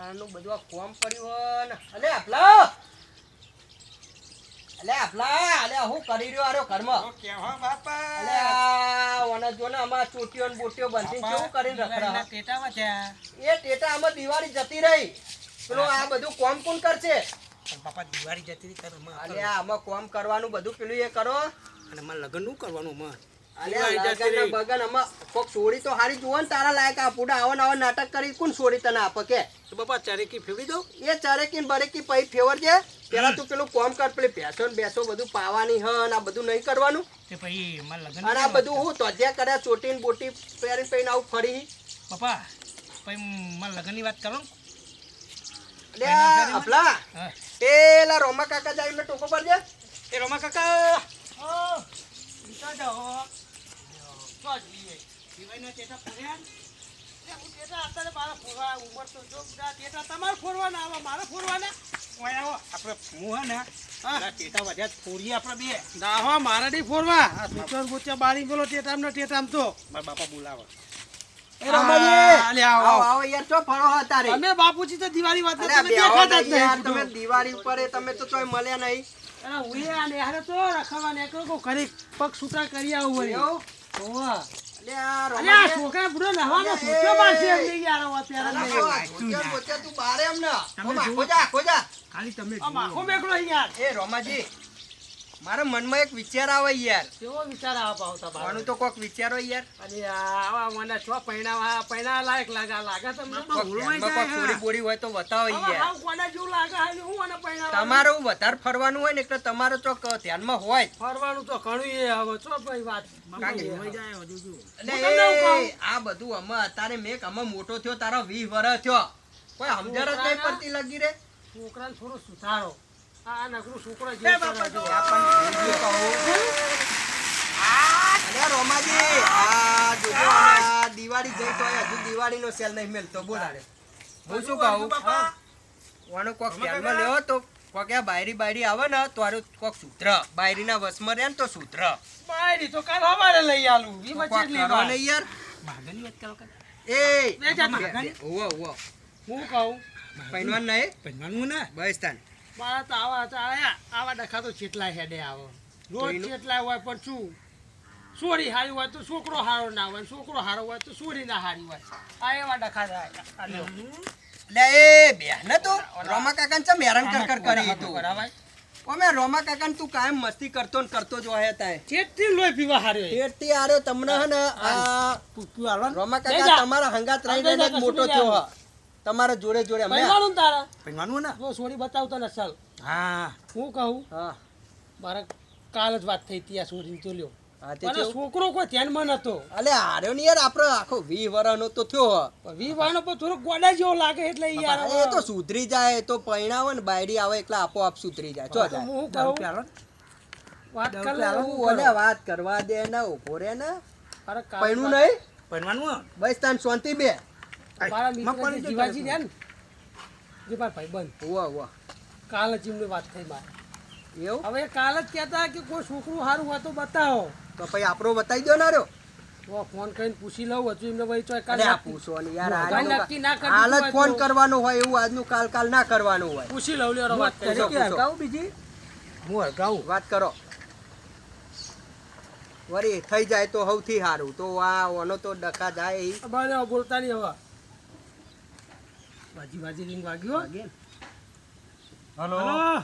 આનું બધું આ કોમ પડ્યું અલે આપલા. અલે આપલા અલે હું કરી રહ્યો આરો કર્મ કેવા બાપા? અલે ઓને જો ને આમાં ચોટીઓ ને બોટીઓ બંધી કેવું કરીને રખડા? ટેટામાં થયા એ ટેટા આમાં દિવાળી જતી રહી. પેલો આ બધું કોમ કોણ કરશે? બાપા દિવાળી જતી રહી અલે આમાં કોમ કરવાનું બધું પેલું એ કરો. અને મારે લગ્નનું કરવાનું માં બગન કોક તો હારી જુઓ ને તારા લાયક આ પૂડા આવા નાટક કરી કોણ સોડી તને આપે કે? બાપા ચારેકી એ ચારેકી ને બરેકી પૈ પેલા તું પેલું કોમ કર પેલી ભેંસો ને બેસો બધું પાવાની હ ને આ બધું નહીં કરવાનું. તે પછી મારે લગ્ન અને આ બધું હું તજ્યા કર્યા ચોટી ને બોટી પહેરી પહેરીને આવું ફરી બાપા મારે લગ્નની વાત કરો લે આ પેલા રોમા કાકા જાય એમને ટોકો પર એ રોમા કાકા! ઓ જાઓ. તો જીવે જીવાયના ટેટા ફર્યા? હું ટેટા અત્યારે મારા ફોરવા ઉંમર તો જો બધા ટેટા તમારે ફોરવાના આવા મારે ફોરવાના? ઓય આવો આપણે હું હે ને? પેલા ટેટા વધ્યા ફોરીએ આપણે બે. ના હો મારે નહીં ફોરવા. આ સૂચન બુચન બારી પેલો ટેટામ ને ટેટામ તો. મારા બાપા બોલાવે. એ રમાજી આ, લે આવો, આવો આવો. આવો યાર ચો ફરો હા તારે અમે બાપુજી તો દિવાળી વાત તમે દિવાળી ઉપર તમે તો ચોય મળ્યા નહીં. અરે ઉએ આ નેહરે તો નેકળો કરી પગ સુતા કરી આવું એવું? છોકરા નહાવાનો એમ નહીં યાર અત્યારે અલા, નહીં. આ ભૂચ્યા ભૂચ્યા તું બારે એમ ને. ખોજા, ખોજા. ખાલી તમે યાર એ રોમાજી મારા મનમાં એક વિચાર આવે યાર. કેવો વિચાર આવે પાવતા બાર આનું તો કોક વિચારો યાર. અરે આવા મને છો પૈણા પૈણા લાયક લાગા લાગે તમને? કોક થોડી બોડી હોય તો બતાવો યાર. કોના જેવું લાગે? હું અને પૈણા તમારે વધારે ફરવાનું હોય ને એટલે તમારો ચોક ધ્યાનમાં હોય ફરવાનું તો ઘણું એ હવે છો ભાઈ વાત. જો આ બધું અમે અત્યારે મેં અમે મોટો થયો તારો વીસ વર્ષ થયો. કોઈ સમજણ જ નહીં પડતી લગી રે? છોકરાને થોડો સુધારો. આ નકરું છોકરો એ જેવું બાપા કરે જો. છે. આ પણ બીજું કહું. અરે રોમાજી આ જોજો આ દિવાળી જઈ તો હજુ દિવાળીનો સેલ નહીં મેલતો બોલાડે હું શું કહું? બાપા? કોક ધ્યાનમાં લેવો તો કોક આ બાયરી બાયરી આવે ને તો કોક સૂત્ર. બાયરીના વસમાં રહે ને તો સૂત્ર. બાયરી તો કાલ અમારે લઈ આલું. ઈ કોક વચ્ચે લેવા. ને યાર માગણી વાત કરો એ. ઉવ્વ, ઉવ્વ. હું કહું? પહેલવાન નહીં? બસ તાન. મારા તો આવા આયા આવા ડખા તો ચેટલા હેડે આવો. રોજ? ચેટલા હોય પણ શું? સોરી હારી હોય તો છોકરો હારો ના હોય છોકરો હારો હોય તો સોરી ના હારી હોય. આ એવા ડખા થાય લે એ બેહને તો. રોમા કાકાને ચમ હેરાન કર કર તું? ઓમે રોમા તું કાયમ મસ્તી કરતો ને કરતો જ હોય તાય. લોહી પીવા હાર્યો એ. તેરથી તમને હે ને આ રોમા કાકા તમારા હંગાત રહી રહીને મોટો થયો. હા તમારા જોડે જોડે અમે પૈસાનું ને તારા? પંજવાનું ને? જો સોરી બતાવતો ને ચાલ. હા. હું કહું હા. મારા કાલ જ વાત થઈ ત્યાં સોરી તો લ્યો. તે પણ? છોકરો કોઈ ધ્યાનમાં નતો. અલે આર્યો ની યાર આપડે આખો વી વરનો તો થયો વી વાનો પર થોડો ગોડા જેવો લાગે એટલે યાર એ તો સુધરી જાય તો પૈણાવે ને બાયડી આવે એટલે આપોઆપ સુધરી જાય. ચો જાય. હું કહું પ્યાલો વાત કર લે હું ઓલે વાત કરવા દે ને ઊભો રે ને. અરે પૈણું નહીં? પૈણવાનું? બસ તાન શાંતિ બે. મારા મિત્ર જે જીવાજી રહ્યા ને જે મારા ભાઈબંધ ઉવા ઉવા કાલ જ એમને વાત થઈ મારે. એવું? હવે કાલ જ કહેતા કે કોઈ છોકરું સારું હોય તો બતાવો. તો પછી આપણો બતાવી દો ને રહ્યો તો ફોન કરીને પૂછી લઉં હજુ એમને ભાઈ ચોય કાલ અરે આ યાર કાલ નક્કી ના કરી હાલ જ ફોન કરવાનો હોય એવું આજનું કાલ કાલ ના કરવાનું હોય. પૂછી લઉં લ્યો વાત કરી. હરગાવું બીજી? હું હરગાવું? વાત કરો. વળી થઈ જાય તો સૌથી સારું. તો આ ઓનો તો ડખા જાય. બરાબર બોલતા નહીં હવે. બાજી બાજી રીંગ વાગ્યો. હલો. હલો.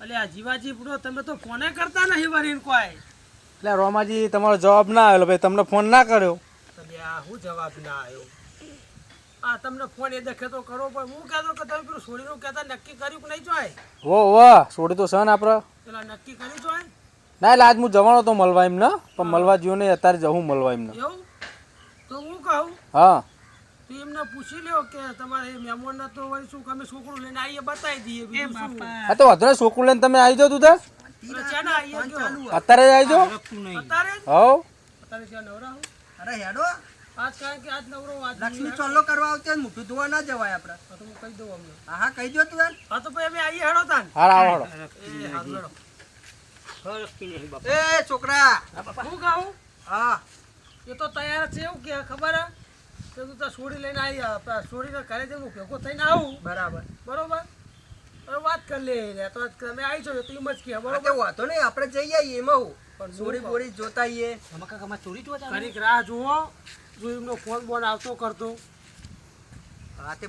અલે આ જીવાજી પૂરો તમે તો ફોને કરતા નહીં વરીન કોઈ. એટલે રોમાજી તમારો જવાબ ના આવ્યો ભાઈ તમને ફોન ના કર્યો. તમે આ હું જવાબ ના આવ્યો આ તમને ફોન એ દેખે તો કરો પણ હું કહેતો કે તમે પેલું છોડીનું કહેતા નક્કી કર્યું કે નહીં જોય વો વાહ છોડી તો સન આપણે પેલા નક્કી કર્યું જોય ના એટલે આજ હું જવાનો તો મળવા એમને પણ મળવા જ્યો નહીં અત્યારે જવું મળવા એમને. એવું? તો હું કહું? હા. તો એમને પૂછી લ્યો કે તમારે તો વળી શું અમે છોકરું લઈને આવીએ બતાવી દઈએ બીજું શું? હા તો વધારે છોકરું લઈને તમે આવી જાઓ તું તાર એટલે ચાલો આવીએ કયો? અત્યારે આવી જાઓ? અત્યારે જ? અત્યારે ત્યાં નવરા હું? અરે હેડો. આજ કારણ કે આજ નવરો આજ લક્ષ્મી ચોલ્લો કરવા આવતે મોઢું ધોવા ના જવાય આપણે. તો હું કહી દઉં અમને. હા હા કહી દો તું યાર હા તો ભાઈ અમે આવીએ હેડો તાન. આવો હેડો. એ છોકરા. હું કહું હા એ તો તૈયાર છે એવું કે ખબર હે? તો તું તો છોડી લઈને આવી આ, છોડીને ઘરે જઈને હું ભેગો થઈને આવું. બરાબર. બરોબર? વાત કરી લે લે તો તમે આવી છો તો એમ જ કે બરોબર? વાંધો નહીં આપણે જઈ આવીએ એમાં હું. પણ સોરી બોડી બોરી જોતા આવીએ ચોરી જોતા ઘડીક રાહ જુઓ. જો એમનો ફોન બોન આવતો કરતો. હા તે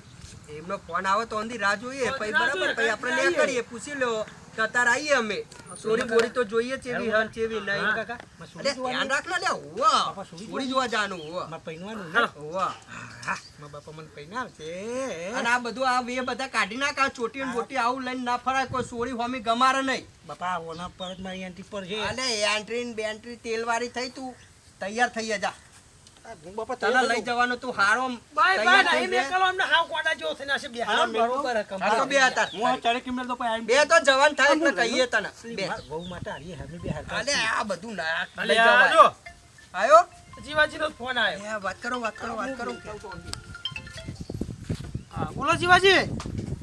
એમનો ફોન આવે તો અંધી રાહ જોઈએ. પછી બરાબર પછી આપણે લે કરીએ પૂછી લો કે અત્યારે આવીએ અમે. સોરી બોરી તો જોઈએ ચેવી હન ચેવી નહીં કાકા? અરે ધ્યાન રાખ લે હોવા સોરી જોવા જાનું હોવા માં પૈનવાનું ને હોવા માં બાપા મને પૈનાવ છે અને આ બધું આ વે બધા કાઢી નાખ આ ચોટી ને બોટી આવું લઈને ના ફરાય કોઈ સોરી હોમી ગમારે નહીં. બાપા ઓના પર મારી એન્ટ્રી પર છે. અલે એન્ટ્રી ને બેન્ટ્રી તેલ વાળી થઈ તું. તૈયાર થઈ જા. તને લઈ જવાનો તું હારો બાય બાય નહીં મેકલો અમને હાવ કોડા જેવો થઈને હશે બે. હા, બરોબર હે, આ તો બે હતા. હું ચડે કિંમત તો પછી બે તો જવાન થાય એટલે કહીએ તને. બે. આવીને માટે હારીએ હમે બે હરખા અલે આ બધું ના અલે ફોન આવ્યો. એ વાત કરો વાત કરો વાત કરો. હા બોલો જીવાજી.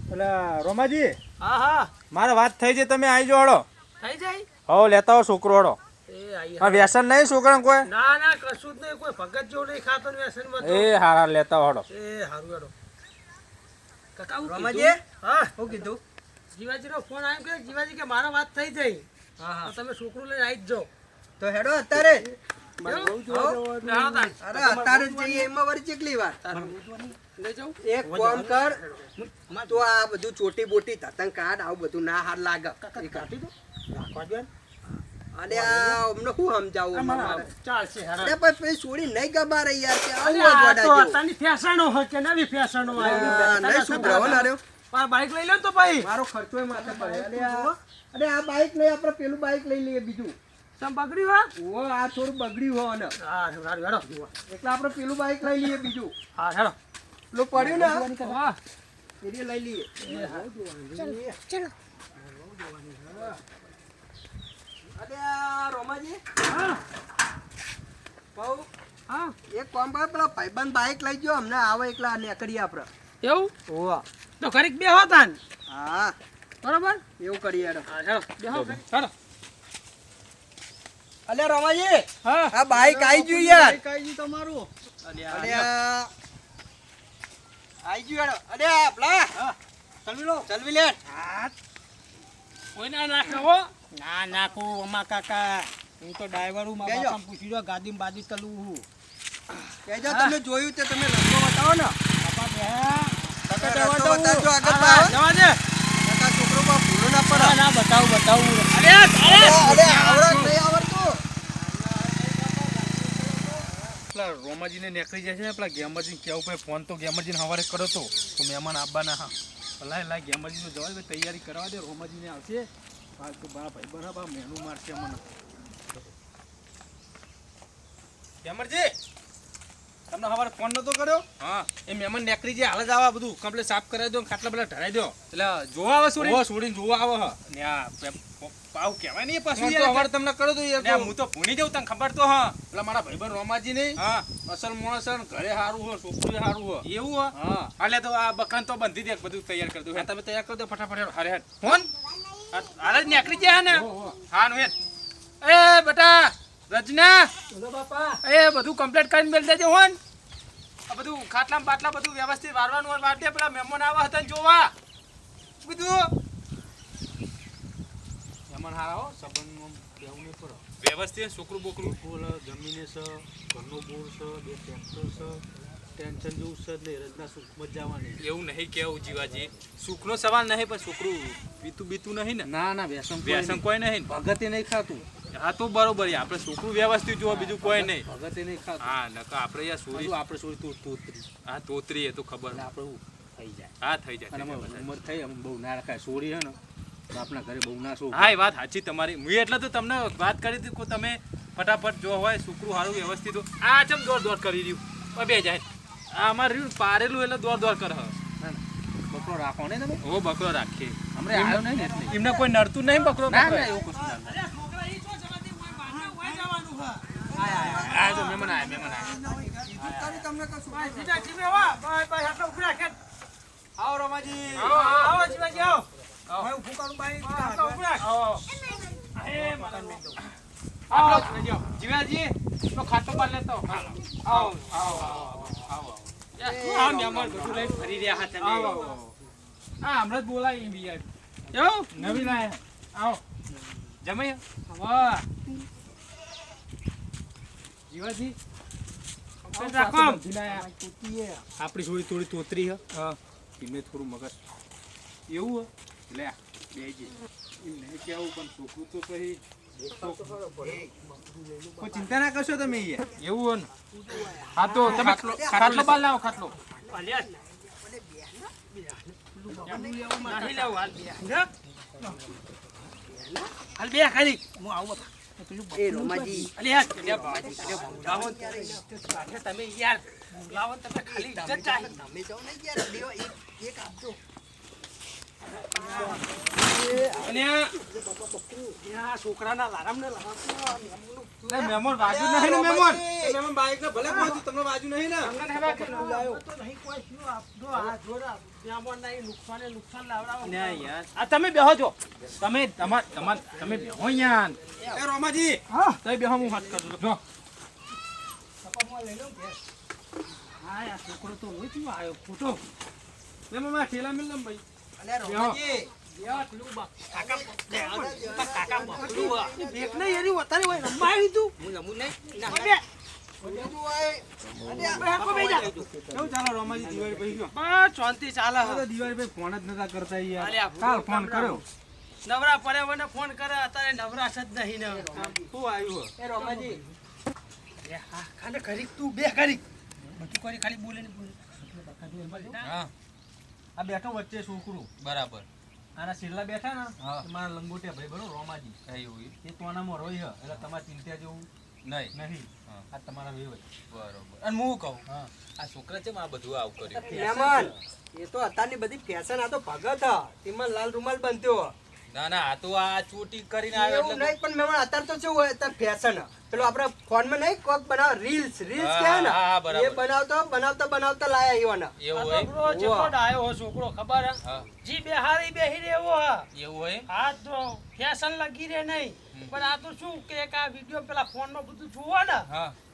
એટલે રોમાજી. હા હા. મારે વાત થઈ છે તમે આવી જો હળો થઈ જાય? હો લેતા હો છોકરો હળો એ આ વ્યસન નહીં છોકરા કોઈ? ના ના કશું જ નહીં. કોઈ ભગત જેવું નહીં ખાતો વ્યસન વ્યસનમાં એ હારા લેતા હડો એ હારું હેડો કાકા હું કીધું? હા. હું કીધું? જીવાજીનો ફોન આવ્યો કે જીવાજી કે મારા વાત થઈ જઈ હા હા. તમે છોકરું લઈને આવી જ જાઓ. તો હેડો અત્યારે? હો? અરે અત્યારે જઈએ એમાં વળી ચેટલી વાર એક કામ કર. તો આ બધું ચોટી બોટી તતંગ કાઢ આવું બધું ના હાર લાગે. એ કાઢી દો. રાખવા દો. અરે આ અમને શું સમજાવું? ચાલશે અરે પણ પછી છોડી નહીં ગબારે યાર કે આવું અરે આ અજવાડા તો જેવું. ફેશનો હોય કે નવી ફેશનો આવી. હા, નહીં સુધરાવો ના રહ્યો. બાઈક લઈ લો તો ભાઈ મારો ખર્ચોય માથે પડે. અરે આ અરે આ બાઈક નહીં આપણે પેલું બાઈક લઈ લઈએ બીજું. તમે બગડ્યું ઓ આ થોડું બગડ્યું હો ને હા હેડો. હેડો એટલે આપણે પેલું બાઈક લઈ લઈએ બીજું. હા હેડો. પેલું પડ્યું ને? હા એ લઈ લઈએ. ચલો આ રોમાજી. હા. હા. એક કામ કર પેલા ભાઈબંધ બાઈક લઈ ગયો અમને આવે એકલા નીકળીએ આપણે એવું? ઓવા તો ઘડીક બે હોતા ને હા. બરોબર? એવું કરીએ હેડો. હા હેડો બેહો ઘડીક. હેડો. અલે રોમાજી હા. આ બાઈક આવી ગયું યાર. કાંઈ તમારું. અલે આ. આવી ગયું હેડો. અલે આ ચલવી લો. ચલવી લે. કોઈ ના નાખે હો. ના નાખું અમા કાકા હું તો ડ્રાઈવર હું મારા. બાપાને પૂછી લો ગાદીમ બાદી તલું હું. કહેજો તમે જોયું તે તમે રસ્તો બતાવો ને. બાપા બે રસ્તો બતાવજો આગળ પાવ જવા દે. કાકા છોકરો પા ભૂલો ના પડે. ના બતાવું બતાવું. અરે અરે અરે આવડત નહીં આવડતું. પેલા રોમાજીને નીકળી જાય છે ને પેલા ગેમરજીને કેવું ભાઈ ફોન તો ગેમરજીને સવારે કરો તો. તો મહેમાન આવવાના હા. ભલા એલા ગેમરજીનો જવા તૈયારી કરવા દે રોમાજીને આવશે. હાલ તો બા ભાઈ બરાબર મેનુ મારશે મને. ગેમરજી તમને સવારે ફોન નતો કર્યો? હા. એ મહેમાન નીકળી જાય હાલ જ આવા બધું કમ્પ્લીટ સાફ કરાવી દો ખાટલા પેલા ઢરાઈ દો. એટલે જોવા આવે છોડી ઓ છોડીને જોવા આવે હ. ને પાવ કહેવાય નહીં પાછું યાર. સવારે તમને કર્યો તો યાર હું તો ભૂલી જાઉં તને ખબર તો હા. મારા ભાઈબંધ રોમાજી નહીં. હા. અસલ માણસ ઘરે સારું હો છોકરું સારું હો એવું હા. તો આ બકન તો બંધી દે બધું તૈયાર કરી દઉં. તમે તૈયાર કરી દો ફટાફટ. હારે હેડ. ફોન? હાલ જ નીકળી જાય ને? હા નું એ બેટા રજના. બાપા. એ બધું કમ્પ્લીટ કરીને મેળ દેજો હોન. આ બધું ખાટલા બાટલા બધું વ્યવસ્થિત વારવાનું હોય વાર દે પેલા મહેમાન આવા હતા ને જોવા. બધું મહેમાન હારા હો સંબંધમાં કેવું નહીં પડે. વ્યવસ્થિત છોકરું બોકરું બોલ જમીને છે ઘરનો બોર છે બે ટ્રેક્ટર છે ટેન્શન જેવું છે એટલે રજના સુખમાં જ જવાની એવું નહીં કેવું જીવાજી સુખનો સવાલ નહીં પણ છોકરું બીતું બીતું નહીં ને. ના ના વ્યસન વ્યસન કોઈ નહીં ભગતે નહીં ખાતું. હા તો બરોબર આપણે છોકરું વ્યવસ્થિત જોવા બીજું કોઈ નહીં. ભગતે નહીં ખાતું. હા નકા આપણે યાર સોરી આપણે સોરી તો તોતરી. હા તોતરી એ તો ખબર. આપણે થઈ જાય. હા થઈ જાય. ઉંમર થઈ અમે બહુ ના રખાય સોરી હે ને આપણા ઘરે બહુ ના શું હા એ વાત સાચી તમારી. હું એટલે તો તમને વાત કરી હતી કે તમે ફટાફટ જો હોય છોકરું સારું વ્યવસ્થિત આ ચમ દોડ દોડ કરી રહ્યું? બે જાય. આ અમારે રહ્યું પારેલું એટલે દોર દોર કરે બકરો રાખો ને તમે? ઓ બકરો રાખીએ. હમણાં આવ્યો નહીં ને એટલે. એમને કોઈ નડતું નહીં બકરો ના ના એવું કશું ના છોકરા ઈ તો જવા દે ઓય બહારને ઓય જવાનું છે. આ જો મહેમાન આયા મહેમાન આયા. તમને કશું જીજા જીવે વા ભાઈ ભાઈ આટલો ઉભરા ખેત આવો રોમાજી. આવો આવો જીવાજી આવો. ભાઈ ઊભું કરું આટલો ઉભરા આવો. એ મકાન મેં આવો જીવાજી તો ખાટો બાર લેતો. આવો આવો આવો આવો. આવો આ બધું લઈને ફરી રહ્યા હતા તમે. આવો, આવો, આવો. હમણાં જ બોલાવી બી એવું? નવી લાયા આવો જમાઈ વાહ જીવાજી આપણી થોડી થોડી તોતરી હ ધીમે થોડું મગજ એવું હ લે બેજી એમને કેવું પણ છોકરું તો પછી કોઈ ચિંતા ના કરશો તમે એવું હોય ને હા તો તમે ખાટલો બાલ લાવો ખાટલો અલ્યા. નહીં લેવું હાલ બે. ખાલી. હું આવું. એ રોમાજી. તમે યાર લાવો તમે ખાલી ઇજ્જત ચાહી. તમે જાઓ ને યાર એક એક આપજો છોકરાના લારામને લારામ. ના, વાજુ નહીં ને બાઈક ને ભલે પહોંચ્યું, તમને વાજુ નહીં ને. તો નહીં કોઈ શું આપજો, આ જોરા. મહેમાન નહીં, નુકસાને નુકસાન લાવડાવો. આ તમે બેહો છો તમે તમાર તમાર તમે બેહો યાર. એ રોમાજી. તમે બેહો હું વાત કરું જો. હા આ છોકરો તો હું થયું આવ્યો ખોટો. લે મામા ઠેલા મિલ ને ભાઈ. ફોન જ. નતા કરતા યાર. અલ્યા, કાલ ફોન કર્યો. નવરા પડે મને ફોન કરે અત્યારે નવરાશ જ નહીં ને. શું આવ્યું એ રોમાજી. એ કરી તું બે કરી બધું કરી ખાલી બોલે ને બોલે. હા. આ બેઠો વચ્ચે છોકરું. બરાબર. આના શેરલા બેઠા ને મારા લંગોટિયા ભાઈ બરો રોમાજી. એવું એ તોનામાં રોઈ હ? એટલે તમારે ચિંતા જેવું નહીં. નહીં. આ તમારા વેવ બરોબર. અને હું કહું આ છોકરા છે આ બધું આવું કર્યું. એ તો અત્યારની બધી ફેશન આ તો ભગત હ. તેમાં લાલ રૂમાલ બનત્યો ના ના આ તો આ ચોટી કરીને આવે એવું એટલે નહીં પણ મહેમાન અત્યારે તો શું હોય અત્યારે ફેશન પેલો આપણે ફોનમાં નહીં કોક બનાવ રીલ્સ રીલ્સ હા, કે ને હા, હા, બરાબર. એ બનાવતો બનાવતા બનાવતા લાયા ઈવાના એવું હોય? છોકરો જેવો આવ્યો હો છોકરો ખબર જી બેહારી બેહી રહેવો હા. એવું હોય? આ તો ફેશન લગી રે નહીં. પણ આ તો શું કે એક આ વીડિયો પેલા ફોનમાં બધું જોવો ને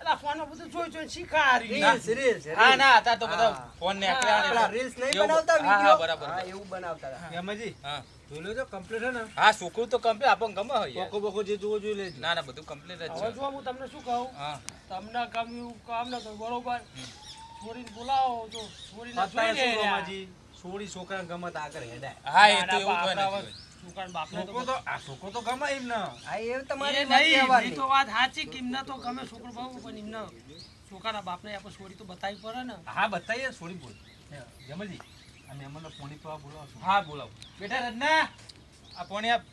હા પેલા બધું જોઈ જોઈને શીખારી રીલ્સ રીલ્સ હા ના હતા તો બધા ફોન ને ને પેલા એટલે. રીલ્સ નહીં બનાવતા હા, હા, બરાબર હા એવું બનાવતા હતા. હા. જોઈ લેજો કમ્પ્લીટ હે ને? હા છોકરું તો કમ્પ્લીટ આપણને ગમે હોય બોકો બોકો જે જોવો જોઈ લેજો. ના ના બધું કમ્પ્લીટ જ હવે જો હું તમને શું કહું? હા. તમને ગમ્યું કામ ન ગમ્યું બરોબર? છોરીને બોલાવો તો છોરીને જોઈ લે છોકરા ગમત આગળ હેડાય. હા એ તો એવું હોય. ને છોકરો તો આ છોકરો તો ગમે એમ ના. એ તમારી નહીં, તો વાત સાચી કે એમને તો ગમે છોકરો બહુ પણ એમને છોકરાના બાપને આપણે છોડી તો બતાવી પડે ને. હા બતાવીએ છોડી બોલ. જમલજી આ મહેમાનનો પોણી તો આ બોલાવો હા બોલાવો. બેટા રજના આ પોણી આપ.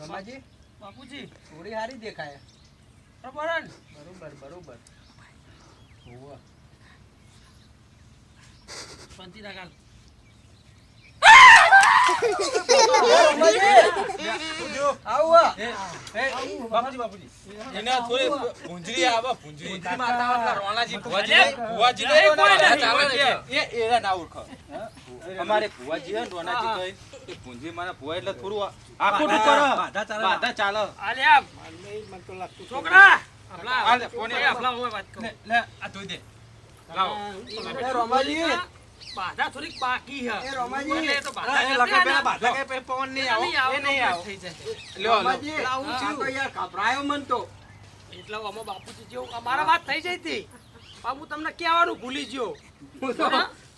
રમાજી બાપુજી. થોડી સારી દેખાય. બરોબર ને? બરોબર બરોબર. શાંતિ રાખ હાલ. કોઈ કોઈ અમારે ભુવાજી રોનાજી તો એ મારા ભુવા એટલે થોડું આખું બાધા ચાલે. છોકરા! આપલા, આલે, ફોન એ આપલા હોય વાત. લે લે આ ધોઈ દે. લાવો. એ રોમાજી. બાધા થોડીક બાકી હે. એ રોમાજી. એટલે તો બાધા લખા પેલા બાધા. કઈ પછી પવન નહીં આવો. એ નહીં આવો. થઈ જાય. લ્યો રોમાજી, આ તો યાર ઘબરાયો મન તો. એટલે આમાં બાપુજી જેવું અમારા વાત થઈ જઈ હતી બાપુ તમને કહેવાનું ભૂલી ગયો.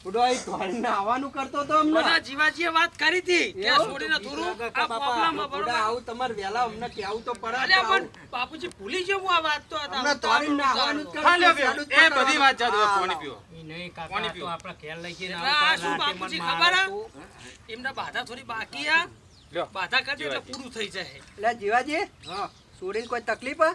હું તો બુડો અહીં ધોળીને આવવાનું કરતો તો અમને. બધા જીવાજીએ વાત કરી હતી કે છોડીને થોડું આ પ્રોબ્લેમ બરોબર? આવું તમારે વહેલા અમને કહેવું તો પડે અલ્યા પણ બાપુજી ભૂલી ગયો આ વાત તો. હતા. અમને હું તો આવવાનું જ વિચારતો. કરો, હા લ્યો ચાલુ જ એ બધી વાત જાદુ પાણી લાવો. નહીં કાકા તો આપણે ખેલ લઈ ગઈને આ શું બાપુજી ખબર હે? એમને બાધા થોડી બાકી આ. લ્યો. બાધા કરજો એટલે પૂરું થઈ જાય. એટલે જીવાજી કોઈ તકલીફ હે?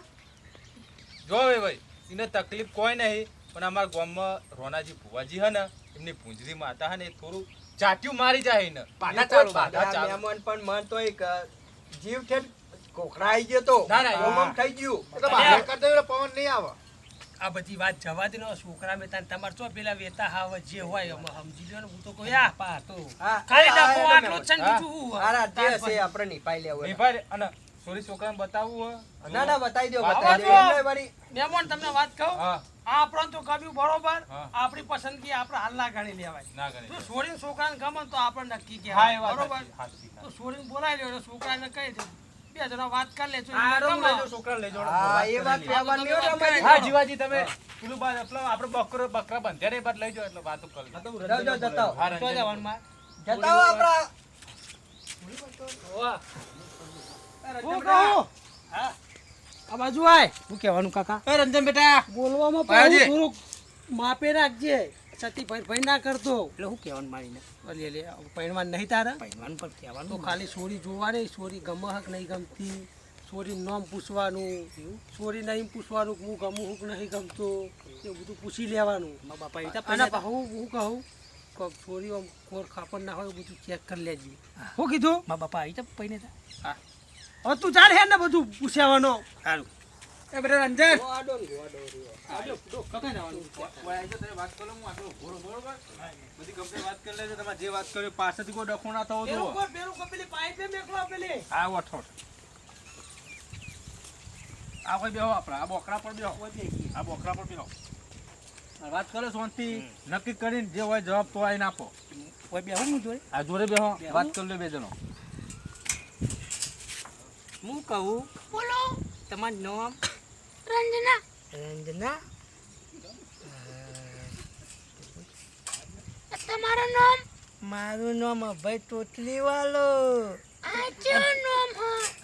જો ભાઈ એને તકલીફ કોઈ નહીં પણ અમારા ગામમાં રોનાજી ભુવાજી હે ને એમની પૂંજરી માતા હે ને થોડું ચાટ્યું મારી જાય એને. બાધા ચાલુ, બાધા ચાલુ. મહેમાન પણ મન તો એક જીવ છે કોખરાઈ ગયો તો ના, ના, ઓમ ઓમ થઈ ગયું. એ તો બાધા કરતા એટલે પવન નહીં આવે. આ બધી વાત જવા દેનો છોકરા મેતા તમાર તમારે ચો પેલા વેતા હાવ જે હોય અમે સમજી લ્યો ને હું તો કોઈ આ પા તો ખાલી હા, આટલો છે ને હા. બીજું? હારા જે હશે આપણે નિભાઈ લેવું નહીં ભાઈ, અને સોરી છોકરાને બતાવવું ના ના બતાવી દો બતાવી દો મહેમાન તમને વાત કહું. હા. આપણને તો ગમ્યું બરોબર. આપણી પસંદગી આપણે હાલ ના ગણી લેવાય. ના કરે છોકરાને ગમે ને તો આપણે નક્કી કહેવાય. વાત બરોબર? તો સાચી. બોલાવી લ્યો છોકરાને કહી દે. બે જણા વાત કરી લેજો એ વાત જીવાજી તમે પેલું આપણે બકરો બકરા બંધ્યા ને બાદ લઈ જાઓ એટલે વાતો કરી જતા તો આપણા. હા. આ બાજુ આય. શું કહેવાનું કાકા? એ રંજન બેટા. બોલવામાં પણ થોડુંક માપે રાખજે. સતી ભાઈ ભાઈ ના કરતો. એટલે હું કહેવાનું મારીને લે નહીં તારા? પૈણવાન પણ કહેવાનું તો ખાલી સોરી જોવાની સોરી ગમે હક નહીં ગમતી. સોરી નામ પૂછવાનું. સોરી નહીં પૂછવાનું હું ગમું હું નહીં ગમતો. એ બધું પૂછી લેવાનું. બાપા અને પાછું હું કહું છોરી આમ ખોર ખાપડ ના હોય બધું ચેક કરી લેજે. શું કીધું? મા બાપા આવી તો પૈને હા. હવે તું ચાલ હે ને બધું પૂછાવાનો. સારું. એ બેટા રંજન. વાત? બધી જે કરી કોઈ ડખો ના થવો આ કોઈ બેહો આપણે આ બોકરા પર બેહો. આ બોકરા પર બેહો. વાત કરો શાંતિ. નક્કી કરીને જે હોય જવાબ તો આવીને આપો. કોઈ બે હું જોઈ આ જોડે બેહો બેહો. વાત કરી લો બે જણો. હું કહું? બોલો. તમારું નામ? રંજના. રંજના? તમારું નામ? મારું નામ અભય ટોટલી વાલો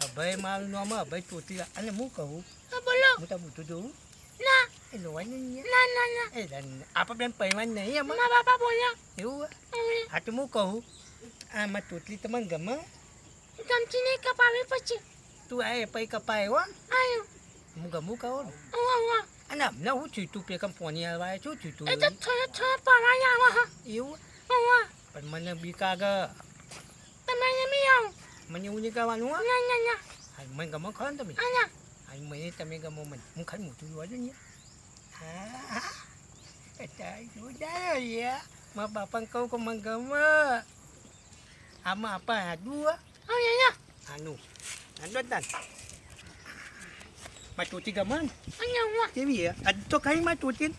અભય મારું નામ અભય ટોટલી અને હું કહું? બોલો. હું તો બધું જોઉં. ના. એ જોવાનું ના ના ના એ આપણે બેન પહેરવાનું નહીં એમાં બાપા બોલ્યા. એવું હા તો હું કહું. આમાં ટોટલી તમને ગમે? ગમતી નહીં કપાવી પછી. તું આ પૈ કપાય હો. આયો. હું ગમું કહો ને? અને અમને હું ચીટું પેકમ પોની આવવા છું ચીટું એવું? પણ મને બી આવો. મને એવું નહીં કહેવાનું હો. મને ગમો ખરો ને તમે? હા મને તમે ગમો મને. હું ખાલી મોટું જોવા જોઈએ ને હા મારા બાપાને કહું કે મને ગમે. આમાં આપા આદું હો. આનું આનું જ ના મારી ટોચી ગમે ને અહીંયા ઉવા કેવી kay આજ Anyang કઈ માં ટોચી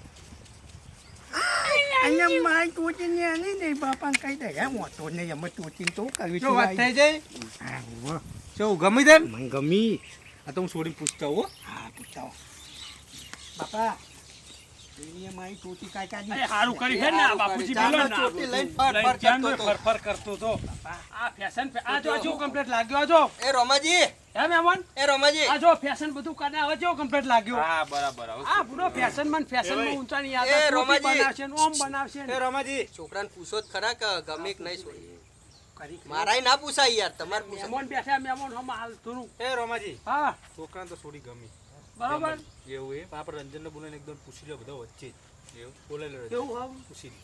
અહીંયા મારી ટોચી ને આની નહીં બાપાને કહી દે હે to kay અમે ટોચી તો કર્યું શું વાત થઈ છે જાય શું Atong suring pustaw. Ah, pustaw. તો હું છોડીને પૂછતા હો હા પૂછાવો બાપા અહીંયા મારી ટોચી કાકાજી અરે હારું કર્યું છે ને આ બાપુજી ચાલો, બોલો ને. આ ચોટી લઈને ફર લઈને ફર ચાલ કરતો ને હતો. ફર ફર કરતો તો આ ફેશન આ જો જો કમ્પ્લીટ લાગ્યો આ જો. એ રોમાજી. હે મહેમાન? એ રોમાજી. આ જો ફેશન બધું કાઢે હવે જો કમ્પ્લીટ લાગ્યો. હા બરાબર હવે આ બુડો ફેશનમાં ફેશનમાં ઊંચા ની એ યાદ ટોપી બનાવશે ને ઓમ બનાવશે ને. એ રમાજી. છોકરાને પૂછો જ ખરા કે ગમે નહીં છોડી. મારા મારાય ના પૂછાય યાર તમારે બેઠા મહેમાન હમ હાલ થોડું એ રમાજી. હા. છોકરા તો છોડી ગમી. બરાબર. એવું એ આપણે રંજનને બોલાવીને એકદમ પૂછી લો બધા વચ્ચે. જ એવું બોલાવી લો કેવું આમ પૂછી લો.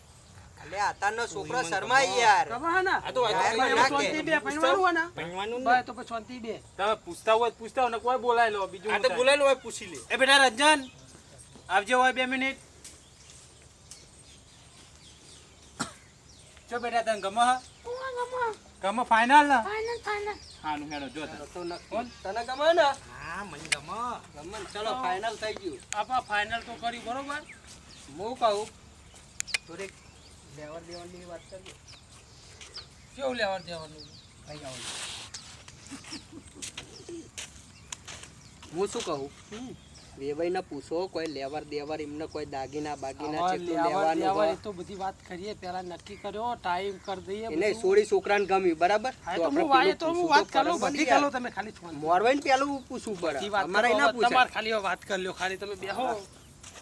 અલે આતાનો છોકરો શરમાય યાર. કમાના આ તો શાંતિ કે. બે પૈણવાનું ને ભણવાનું ભાઈ તો પછી શાંતિ બે. તમે પૂછતા હોય પૂછતા હોય ને કોઈ બોલાય લો બીજું આ તો બોલાવી લો પૂછી લે. એ બેટા રંજન આવજો હોય બે મિનિટ. ચો બેટા તને ગમો હા? ગમો? ગમે ફાઇનલ ને ફાઇનલ ફાઇનલ હાનું હેડો જો તાર. તો કોણ તને ગમો ને? હા મને ગમો. ગમો. ચલો ફાઇનલ થઈ ગયું. આપા ફાઇનલ તો કરી બરોબર? હું કહું? થોડીક લેવર દેવરની વાત કરજો. કેવું લેવર દેવાનું કઈ આવું હું શું કહું? વેવાઈ ને પૂછો કોઈ લેવર દેવર એમને કોઈ દાગીના બાગીના ચેટલું લેવાનું હોય. તો બધી વાત કરીએ પેલા નક્કી કર્યો ટાઈમ કરી દઈએ એને સોળી છોકરાને ગમ્યું બરાબર? તો આપણે હું વાય તો હું વાત કરો બધી કરો તમે ખાલી ફોન મોરવાઈને પેલું પૂછવું પડે. અમારે ના હવે તમારે ખાલી વાત કરી લ્યો ખાલી તમે બેહો.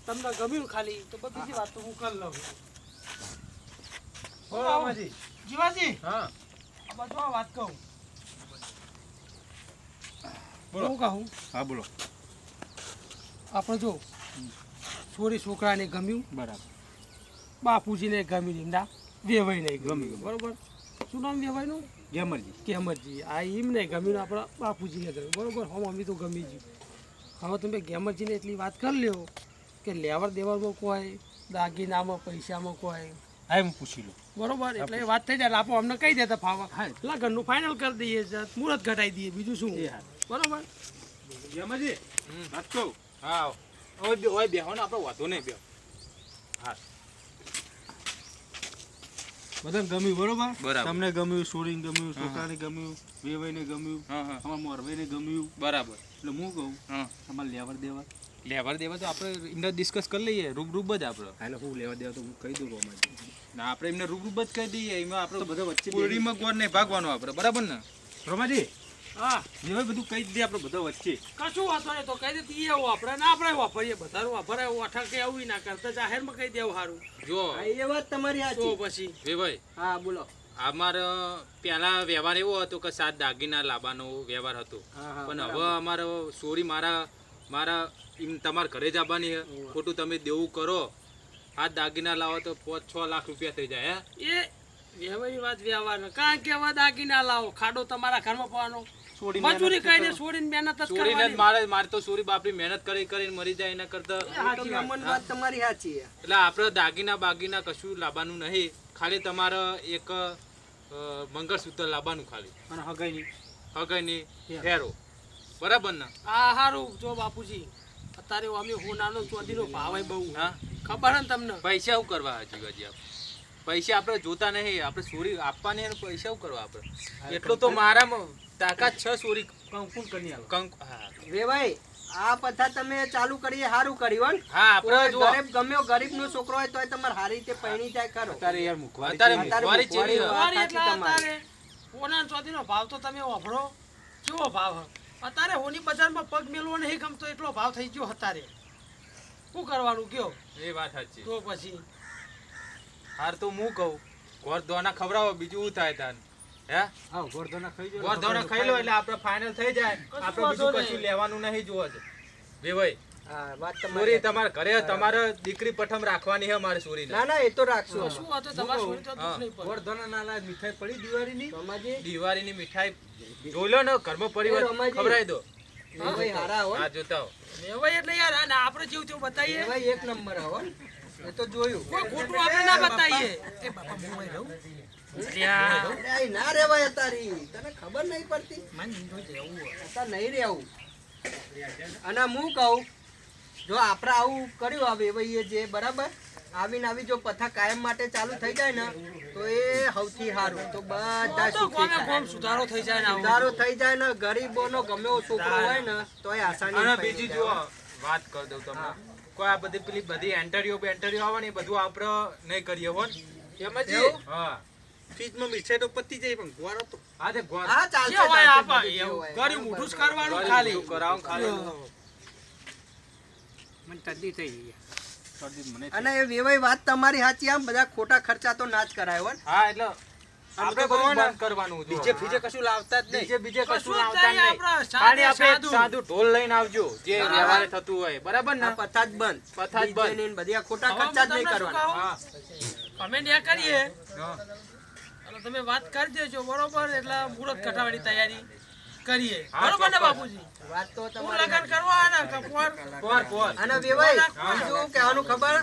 તમને ગમ્યું ખાલી તો બધી વાત તો હું કરી લઉં. હો. આમાજી જીવાજી. હા. બધો વાત કહું. બોલો. કહું? હા બોલો. આપણે જો છોરી છોકરાને ગમ્યું. બરાબર. બાપુજીને ગમ્યું એમના વેવાઈને ગમ્યું. ગમ્યું. બરોબર? શું નામ વેવાઈનું? ગેમરજી ગેમરજી આ એમને ગમ્યું આપણા બાપુજીને ગમ્યું. બરાબર? હમ અમે તો ગમી ગયું. હવે તમે ગેમરજીને એટલી વાત કરી લ્યો કે લેવર દેવરમાં કોઈ દાગીનામાં પૈસામાં કોઈ. હા હું પૂછી લો. બરોબર? એટલે એ વાત થઈ જાય આપો અમને કહી દેતા ફાવા. હા. લગ્નનું ફાઇનલ કરી દઈએ મુહૂર્ત ઘટાઈ દઈએ. બીજું શું? બરોબર? ગેમરજી વાત કહું? હા હવે બે- હવે બેહો ને આપણે વાંધો નહીં બેહો. બધાને ગમ્યું બરોબર? બરાબર. તમને ગમ્યું સોરીને ગમ્યું છોકરાને ગમ્યું વેવાઈને ગમ્યું હા હા. અમારા મોરભાઈને ગમ્યું. બરાબર. એટલે હું કહું હા. તમારે લેવર દેવા લેવર દેવા તો આપણે એમને ડિસ્કસ કરી લઈએ રૂબરૂબ જ આપણે. એટલે હું લેવા દેવા તો હું કહી દઉં રોમાજી ના આપણે એમને રૂબરૂબ જ કહી દઈએ એમાં આપણે બધા વચ્ચે પૂરડીમાં ગોળ નહીં ભાગવાનું આપણે બરાબર ને? રોમાજી હા. બધું કહી દે આપણે બધા વચ્ચે. કશું વાંધો નહીં તો કહી દે તીએ વાપરે ના આપણે વાપરીએ ઓઠા કે ના કરતા જાહેરમાં કહી દેવું સારું જો. એ વાત તમારી તો પછી? ભાઈ હા બોલો. અમારે પહેલા વ્યવહાર એવો હતો કે સાત દાગીના લાવવાનો વ્યવહાર હતો. પણ હવે અમારો સોરી મારા મારા તમારા ઘરે જ આવવાની ખોટું તમે દેવું કરો. આ દાગીના લાવો તો પાંચ છ લાખ રૂપિયા થઈ જાય હે? એ વ્યવહારની વાત વ્યવહાર કારણ કે હવે દાગીના લાવો ખાડો તમારા ઘરમાં મજૂરી કરીને છોડીને મહેનત જ ચોરીને મારે મારે તો ચોરી બાપરી મહેનત કરી કરીને મરી જાય એના કરતા વાત તમારી સાચી એટલે આપણે દાગીના બાગીના કશું લાવવાનું નહીં. ખાલી તમારે એક મંગળસૂત્ર લાવવાનું ખાલી. અને હગાઈની. હગાઈની હેરો. બરાબર ને? આ હારું જો બાપુજી. અત્યારે અમે હોનાનો ચોધીનો ભાવ બહુ હા. ખબર હે ને તમને? પૈસા શું કરવા હજી આપ? પૈસા આપણે જોતા નહીં. આપણે ચોરી આપવાની પૈસા શું કરવા આપણે? એટલો તો મારામાં તાકાત છ સોરી. કંકુ કરી આલો? કંકુ હા. વેવાઈ આ પથા તમે ચાલુ કરીએ સારું કર્યું હો હા આપણે જો ગરીબ ગમ્યો ગરીબનો છોકરો હોય તોય તમારે સારી રીતે પૈણી જાય કરો અત્યારે યાર મુખવારી અત્યારે છે. મોંઘવારી ચેવી એટલે અત્યારે ઓના હોના ચોધીનો ભાવ તો તમે વાપરો. કેવો ભાવ અત્યારે હોની બજારમાં પગ મેલવો નહીં ગમતો એટલો ભાવ થઈ ગયો અત્યારે. શું કરવાનું કયો? એ વાત સાચી. તો પછી. હાર તો હું કહું. ઘર દોના ખવડાવો બીજું શું થાય તાન. હે? હા ગોરધોના ખાઈ જાઓ. ઘર ધોના ખાઈ લો એટલે આપણે ફાઇનલ થઈ જાય. આપણે વાંધો બીજું નહીં. કશું લેવાનું નહીં જોવા છે બે ભાઈ હા વાત સોરી તમારી તમારા ઘરે તમારે દીકરી પ્રથમ રાખવાની છે મારી ના ના એ તો રાખશું. શું હતો તમારે છોડી તો દુઃખ નહીં પડે ગોરધોના ના મીઠાઈ પડી દિવાળીની? દિવાળી ની મીઠાઈ જોઈ લો ને ઘરમાં પરિવાર રમાજી. દો. એટલે યાર આ આપણે જેવું તેવું બતાવીએ. એક નંબર આવો એ તો જોયું. કોઈ ખોટું આપણે ના બતાવીએ. ના રેવાય તારી તને ખબર નહીં પડતી? હોય. નહીં રહેવું. અને હું કહું જો આપણે આવું કર્યું હવે વેવાઈએ જે બરાબર? આવીને આવી જો પથા કાયમ માટે ચાલુ થઈ જાય ને તો એ સૌથી સારું. તો બધા સુધારો થઈ જાય ને સુધારો થઈ જાય ને ગરીબોનો ગમે છોકરો હોય ને તો એ આસાની અને બીજી જો વાત કરી દઉં તમને. કોઈ આ બધી પેલી બધી એન્ટરીઓ બેન્ટરીઓ આવે ને એ બધું આપણે નહીં કરીએ હો ને. એવું? હા. ફ્રીજમાં મીઠાઈ પતી જાય પણ ગોરો તો હા તે ગોરો હા ચાલશે હોય આપા. ગળ્યું મોઢું જ કરવાનું ખાલી. બધું ખાલી. મને તરદી થઈ ગઈ અને એ વેવાય વાત તમારી સાચી આમ બધા ખોટા ખર્ચા તો ના જ કરાય હો હા એટલે આપણે બધું કહો ને, બંધ કરવાનું હતું. બીજે કશું લાવતા જ નહીં. બીજે બીજે કશું કશું જ લાવતા નહીં, નહીં ખાલી આપણે સાદું. સાદું ઢોલ લઈને આવજો જે વ્યવહાર થતું હોય. બરાબર ને? પથા જ બંધ. પથા જ બંધ. બધી ખોટા ખર્ચા જ નહીં કરવાના. અમે ત્યાં કરીએ. તમે વાત કરી દેજો બરોબર? એટલે મુહૂર્ત કઢાવવાની તૈયારી કરીએ. બરોબર ને બાપુજી? વાત તો હું લગન કરવા ને કપવાર પોર પોર અને વેવાઈ બીજું કહેવાનું ખબર?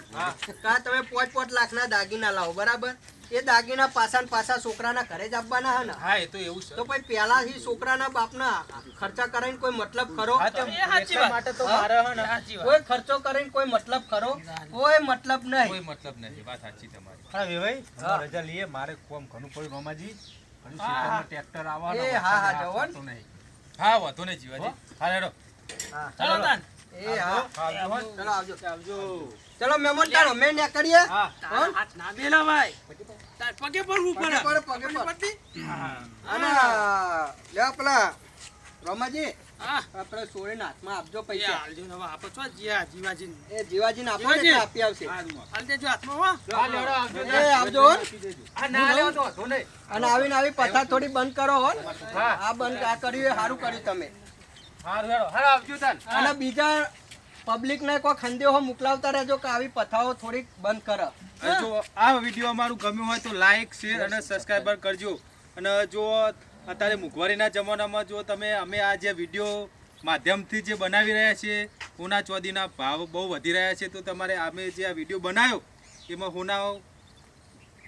કા તમે પોચ પોચ લાખના દાગીના લાવો બરાબર? એ દાગીના પાસા ને પાછા છોકરાના ઘરે જ આપવાના હે ને? હા એ તો એવું છે. તો પછી પહેલાથી છોકરાના બાપના ખર્ચા કરીને કોઈ મતલબ ખરો. માટે તો મારે હે ને કોઈ ખર્ચો કરીને કોઈ મતલબ ખરો? કોઈ મતલબ નહીં. કોઈ મતલબ નહીં. વાત સાચી તમારી. હા અમારે રજા લઈએ. મારે કોમ ઘણું પડ્યું ખેતરમાં ટ્રેક્ટર આવવાના. એ હા, હા, વરસાદ જવો ને. થતો નહીં. હા વાતો નહીં જીવાજી. હા. રેડો હા. ચાલો તાન. એ હા. ચલો આવજો. આવજો. ચલો. મહેમાન તારો અમે ન્યા કરીએ. હા. હાથ ના મેલા ભાઈ. તાર પગે પડવું પડે. પગે પગે પડ. પડતી? અને લે પેલા રમાજી હા. આપણે સોળીને હાથમાં આપજો પૈસા. ને હવે આપો છો જીયા જીવાજીને. એ જીવાજીને આપો ને આપી આવશે. હાલ દેજો હાથમાં હો. લેવડો આવજો એ આવજો. હો. હા ના લેવો તો અને આવીને આવી પથા થોડી બંધ કરો હો. હા. આ બંધ આ કર્યું એ સારું કર્યું તમે. અને બીજા પબ્લિક ને કોઈ ખંદેહો મોકલાવતા રહેજો કે આવી પથાઓ થોડીક બંધ કરો. જો આ વીડિયો અમારું ગમ્યું હોય તો લાઈક શેર અને સબસ્ક્રાઈબર કરજો. અને જો અત્યારે મુખવારીના જમાનામાં જો તમે અમે આ જે વીડિયો માધ્યમથી જે બનાવી રહ્યા છીએ હોના ચોદીના ભાવ બહુ વધી રહ્યા છે તો તમારે અમે જે આ વીડિયો બનાવ્યો એમાં હોના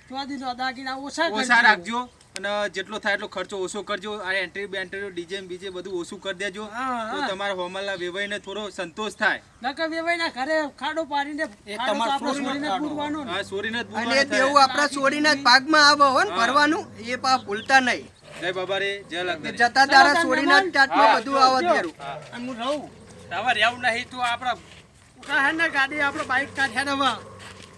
ચોદીનો દાગીના ઓછા ઓછા રાખજો. અને જેટલો થાય એટલો ખર્ચો ઓછો કરજો. આ એન્ટ્રી બેન્ટ્રી ડીજે બીજે બધું ઓછું કરી દેજો. તો તમારા હોમલના વેવાઈને થોડો સંતોષ થાય. નકર વેવાઈના ઘરે ખાડો પાડીને ખાડો તો તમારે આપણે છોડીને છોડીને ખાડો. પૂરવાનો ને. સોરીને જ અને એ દેવું આપણા છોડીના જ ભાગમાં આવે હો ને ભરવાનું એ પા ભૂલતા નહીં. જય બાબા રે જય લાગતા જતા તારા જ ટાટમાં બધું આવે દેરું. અને હું રહું. હવે રહેવું નહીં તો આપણે હે ને ગાડી આપડે બાઈક કાઢ્યા